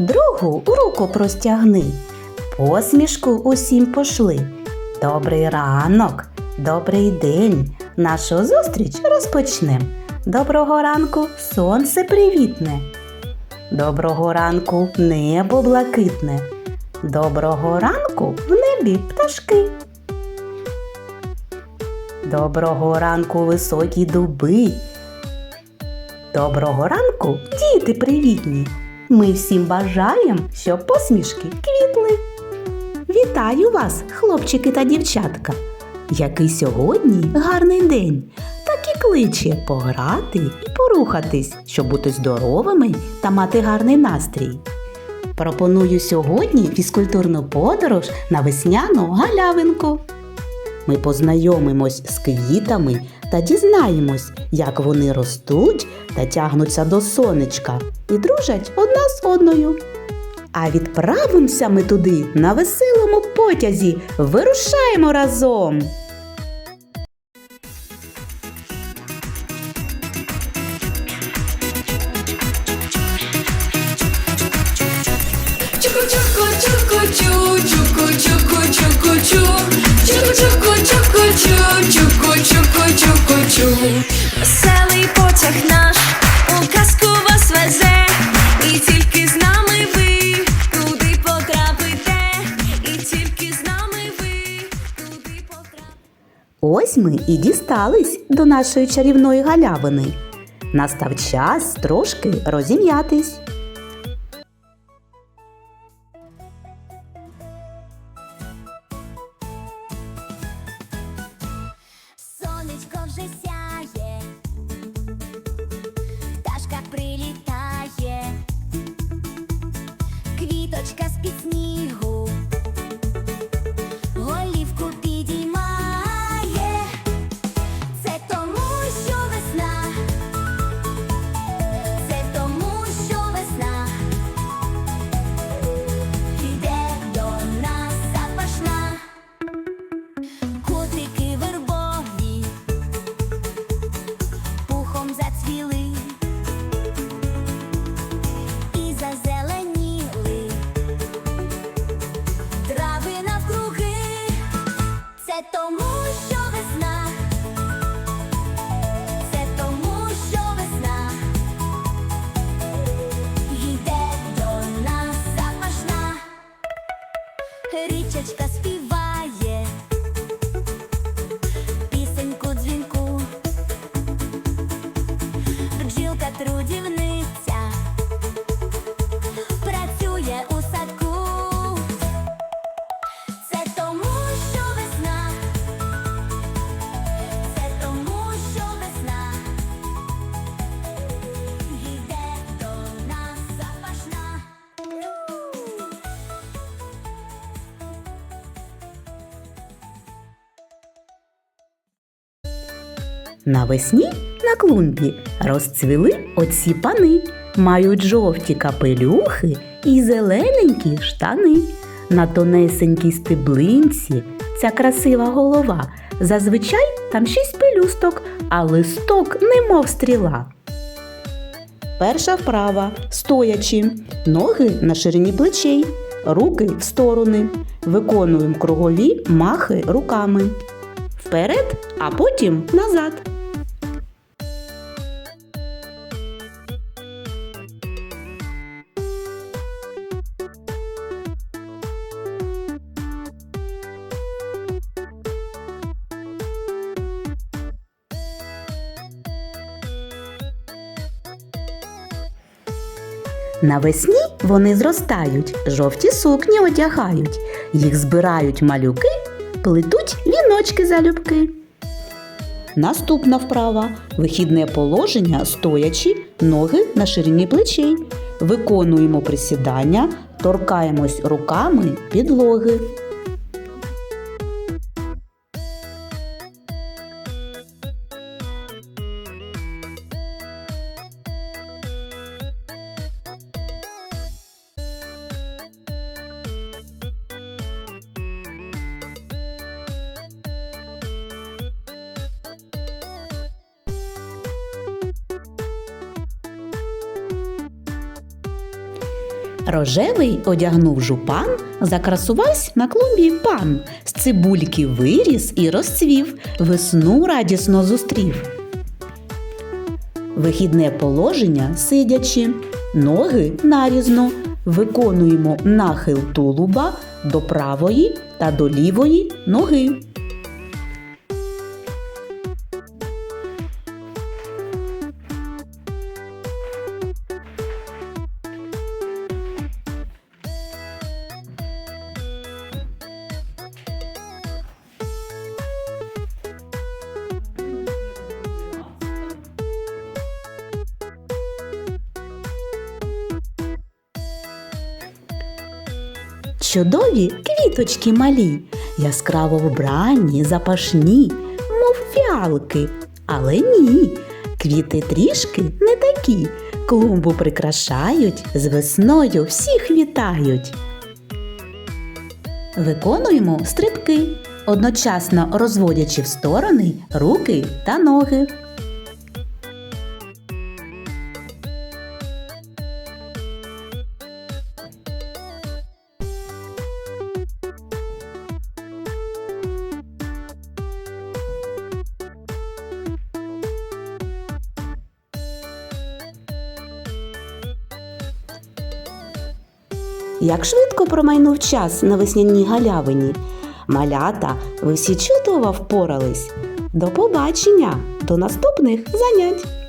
другу руку простягни, посмішку усім пошли. Добрий ранок, добрий день. Нашу зустріч розпочнем. Доброго ранку, сонце привітне. Доброго ранку, небо блакитне. Доброго ранку в небі пташки. Доброго ранку, високі дуби. Доброго ранку, діти привітні. Ми всім бажаємо, щоб посмішки квітли. Вітаю вас, хлопчики та дівчатка. Який сьогодні гарний день. Так і кличе пограти і порухатись, щоб бути здоровими та мати гарний настрій. Пропоную сьогодні фізкультурну подорож на весняну галявинку. Ми познайомимось з квітами та дізнаємось, як вони ростуть та тягнуться до сонечка і дружать одна з одною. А відправимося ми туди на веселому потязі. Вирушаємо разом! Чуку потяг наш у казку вас везе, і тільки з нами ви туди потрапите, і тільки з нами ви туди потрапите. Ось ми і дістались до нашої чарівної галявини. Настав час трошки розім'ятись. Сонечко вже сяє, Навесні на клумбі розцвіли оці пани, мають жовті капелюхи і зелененькі штани. На тонесенькій стеблинці ця красива голова. Зазвичай там шість пелюсток, а листок немов стріла. Перша вправа стоячи, ноги на ширині плечей, руки в сторони. Виконуємо кругові махи руками. Вперед, а потім назад. Навесні вони зростають, жовті сукні одягають, їх збирають малюки, плетуть віночки залюбки. Наступна вправа вихідне положення стоячи, ноги на ширині плечей. Виконуємо присідання, торкаємось руками підлоги. Рожевий одягнув жупан, закрасувась на клумбі пан. З цибульки виріс і розцвів, весну радісно зустрів. Вихідне положення сидячи, ноги нарізно, виконуємо нахил тулуба до правої та до лівої ноги. Чудові квіточки малі, яскраво вбрані, запашні, мов фіалки. Але ні, квіти трішки не такі. Клумбу прикрашають, з весною всіх вітають. Виконуємо стрибки, одночасно розводячи в сторони руки та ноги. Як швидко промайнув час на весняній галявині. Малята, ви всі чудово впорались. До побачення, до наступних занять!